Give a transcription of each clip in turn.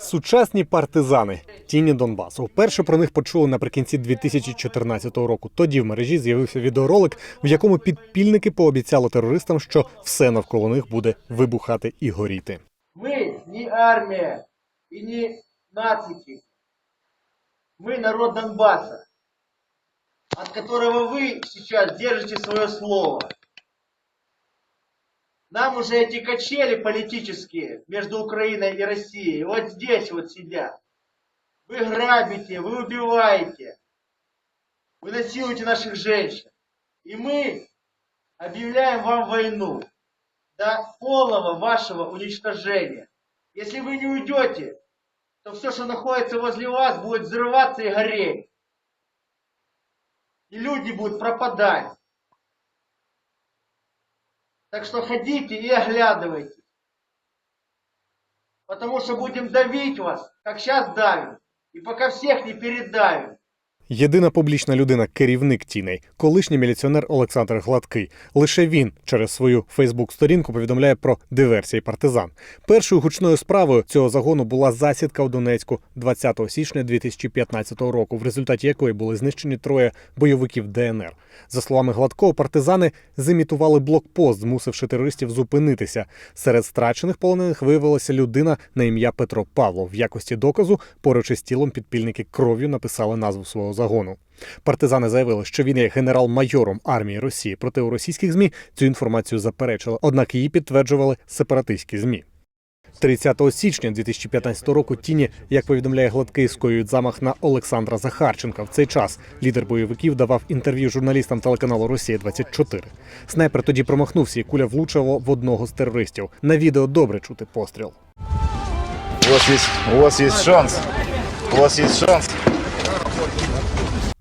Сучасні партизани тіні Донбасу. Вперше про них почули наприкінці 2014 року. Тоді в мережі з'явився відеоролик, в якому підпільники пообіцяли терористам, що все навколо них буде вибухати і горіти. Мы не армия и не нацики. Мы народ Донбасса, от которого вы сейчас держите свое слово. Нам уже эти качели политические между Украиной и Россией вот здесь вот сидят. Вы грабите, вы убиваете, вы насилуете наших женщин. И мы объявляем вам войну до полного вашего уничтожения. Если вы не уйдете, то все, что находится возле вас, будет взрываться и гореть. И люди будут пропадать. Так что ходите и оглядывайтесь. Потому что будем давить вас, как сейчас давим. И пока всех не передавим. Єдина публічна людина, керівник тіней, колишній міліціонер Олександр Гладкий. Лише він через свою Фейсбук-сторінку повідомляє про диверсії партизан. Першою гучною справою цього загону була засідка у Донецьку 20 січня 2015 року, в результаті якої були знищені троє бойовиків ДНР. За словами Гладкого, партизани зимітували блокпост, змусивши терористів зупинитися. Серед страчених полонених виявилася людина на ім'я Петро Павло. В якості доказу поруч із тілом підпільники кров'ю написали назву свого загону. Партизани заявили, що він є генерал-майором армії Росії. Проте у російських змі цю інформацію заперечили. Однак її підтверджували сепаратистські змі. 30 січня 2015 року тіні, як повідомляє Гладкий, скоюють замах на Олександра Захарченка. В цей час лідер бойовиків давав інтерв'ю журналістам телеканалу Росія 24 Снайпер тоді промахнувся, і куля влучила в одного з терористів. На відео добре чути постріл. У вас есть, у вас есть шанс. У вас есть шанс.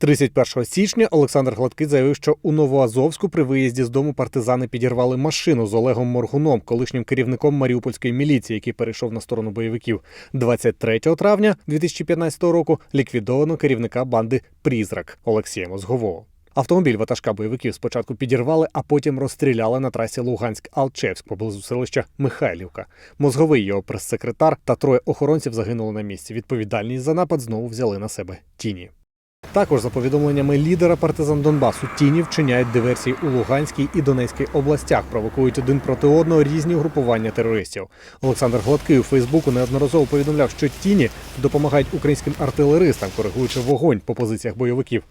31 січня Олександр Гладкий заявив, що у Новоазовську при виїзді з дому партизани підірвали машину з Олегом Моргуном, колишнім керівником Маріупольської міліції, який перейшов на сторону бойовиків. 23 травня 2015 року ліквідовано керівника банди Прізрак Олексія Мозгового. Автомобіль ватажка бойовиків спочатку підірвали, а потім розстріляли на трасі Луганськ-Алчевськ поблизу селища Михайлівка. Мозговий його прес-секретар та троє охоронців загинули на місці. Відповідальність за напад знову взяли на себе тіні. Також, за повідомленнями лідера партизан Донбасу, тіні вчиняють диверсії у Луганській і Донецькій областях, провокують один проти одного різні групування терористів. Олександр Гладкий у Фейсбуку неодноразово повідомляв, що тіні допомагають українським артилеристам, коригуючи вогонь по позиціях бойовиків.